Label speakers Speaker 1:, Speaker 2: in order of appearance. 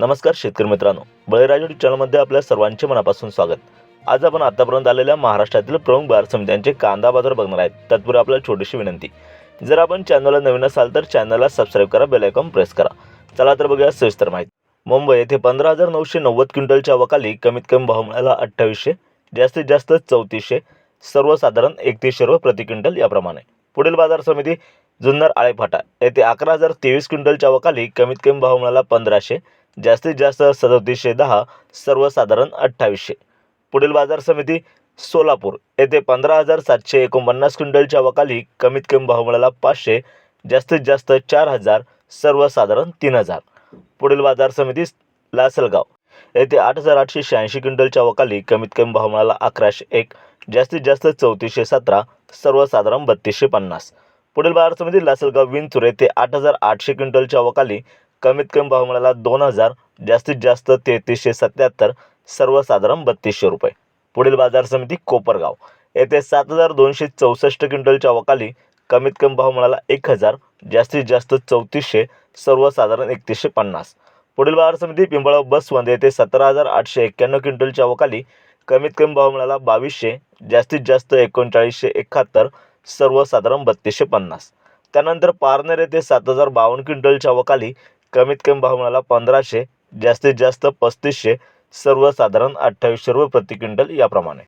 Speaker 1: नमस्कार शेतकरी मित्रांनो. बळीराजा चॅनलमध्ये आपल्या सर्वांचे मनापासून स्वागत. आज आपण आतापर्यंत आलेल्या महाराष्ट्रातील प्रमुख बाजार समित्यांचे कांदा बाजार बघणार आहेत. तत्पूर्वी आपल्याला छोटीशी विनंती. जर आपण चॅनलला नवीन असाल तर चॅनलला सबस्क्राईब करा बेल आयकॉन प्रेस करा. चला तर बघूया सविस्तर माहिती. मुंबई येथे पंधरा हजार नऊशे नव्वद क्विंटलच्या अवकाली कमीत कमी भाव मिळाला अठ्ठावीसशे जास्तीत जास्त चौतीसशे सर्वसाधारण एकतीसशे रुपये प्रति क्विंटल याप्रमाणे. पुढील बाजार समिती जुन्नर आळेफाटा येथे अकरा हजार तेवीस क्विंटलच्या अवकाली कमीत कमी भाव मिळाला पंधराशे जास्तीत जास्त सदतीसशे दहा सर्वसाधारण अठ्ठावीसशे. पुढील बाजार समिती सोलापूर. येथे पंधरा हजार सातशे एकोणपन्नास क्विंटलच्या वकाली कमीत कमी भाव मिळाला पाचशे जास्तीत जास्त चार हजार सर्वसाधारण तीन हजार. पुढील बाजार समिती लासलगाव. येथे आठ हजार आठशे शहाऐंशी क्विंटलच्या वकाली कमीत कमी भाव मिळाला अकराशे एक जास्तीत जास्त चौतीसशे सतरा सर्वसाधारण बत्तीसशे पन्नास. पुढील बाजार समिती लासलगाव विंचूर येथे आठ हजार आठशे क्विंटलच्या वकाली कमीत कमी भाव मिळाला दोन हजार जास्तीत जास्त तेहतीसशे सत्याहत्तर सर्वसाधारण बत्तीसशे रुपये. पुढील बाजार समिती कोपरगाव. येथे सात हजार दोनशे चौसष्ट क्विंटलच्या वकाली कमीत कमी भाव मिळाला एक हजार जास्तीत जास्त चौतीसशे सर्वसाधारण एकतीसशे पन्नास. पुढील बाजार समिती पिंपळगाव बसवंत येथे सतरा हजार आठशे एक्क्याण्णव क्विंटलच्या वकाली कमीत कमी भाव मिळाला बावीसशे जास्तीत जास्त एकोणचाळीसशे एकाहत्तर सर्वसाधारण बत्तीसशे पन्नास. त्यानंतर पारनेर येथे सात हजार बावन्न क्विंटलच्या वकाली कमीत कमी भाव मिळाला पंधराशे जास्तीत जास्त पस्तीसशे सर्वसाधारण अठ्ठावीसशे रुपये प्रति क्विंटल याप्रमाणे.